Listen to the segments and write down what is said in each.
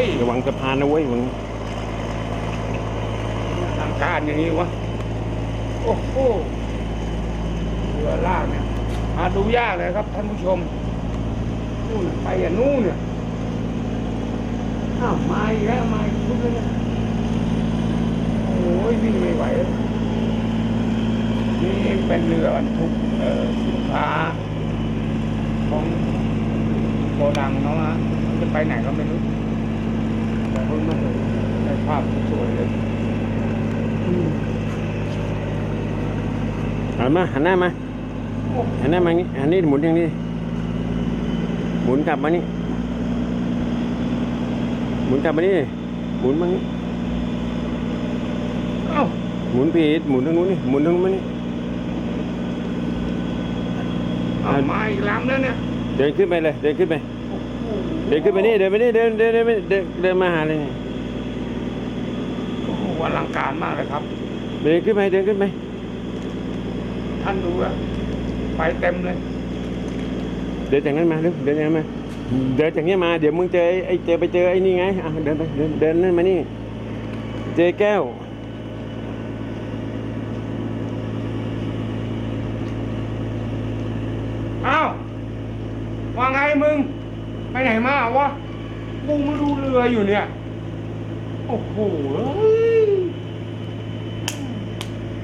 ฮ้ยระวังสะพานนะเว้ยมึงทางการอย่างนี้วะ โอ้โหเรือลากเนี่ยหาดูยากเลยครับท่านผู้ชมนู่นไปอะนู่นเนี่ยอ้าวมาอีกแล้วมาอีกชุดแล้วเนี่ยโอ้ยวิ่งไม่ไหวแล้วนี่เป็นเรือบรรทุกเอ่อสินค้าของโกดังเขาฮะจะไปไหนก็ไม่รู้ แต่เพิ่งมาเห็นได้ภาพสวยๆเลยอืมหันมาหันหน้ามาโอ้หันหน้ามาอย่างนี้หันนี่หมุนอย่างนี้หมุนกลับมานี่หมุนกลับมานี่หมุนมานี่เอ้าหมุนผิดหมุนทางนู้นนี่หมุนทางนู้นมานี่เอามาอีกลำแล้วเนี่ยเดินขึ้นไปเลย เดินขึ้นไปโอ้โห เดินขึ้นไปนี่เดินไปนี่เดินเดินเดินเดินเดินมาหาเลยนี่โอ้โหอลังการมากเลยครับ เดินขึ้นไปเดินขึ้นไปท่านดูอะไปเต็มเลย เดินจากนั้นมาเร็วเดินจากนั้นมาเดินจากนี้มาเดี๋ยวมึงเจอไอ้ไอ้เจอไปเจอไอ้นี่ไงอะเดินไปเดินเดินนั่นมานี่ เจอแก้วเอ้าว่าไงมึง ไปไหนมาวะกูมาดูเรืออยู่เนี่ย โอ้โหเอ้ย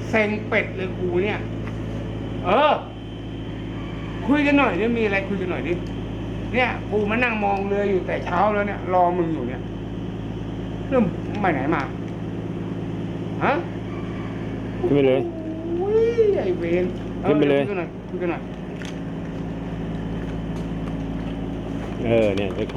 เซ็งเป็ดเลยกูเนี่ย เออ คุยกันหน่อยดิมีอะไรคุยกันหน่อยดิ เนี่ยกูมานั่งมองเรืออยู่แต่เช้าแล้วเนี่ย รอมึงอยู่เนี่ยเริ่มงไปไหนมา ฮะขึ้นไปเลยอุ้ยไอเวนออขึ้นไปเลยคุยกันหน่อยคุยกันหน่อย เออเนี่ยเดี๋ยว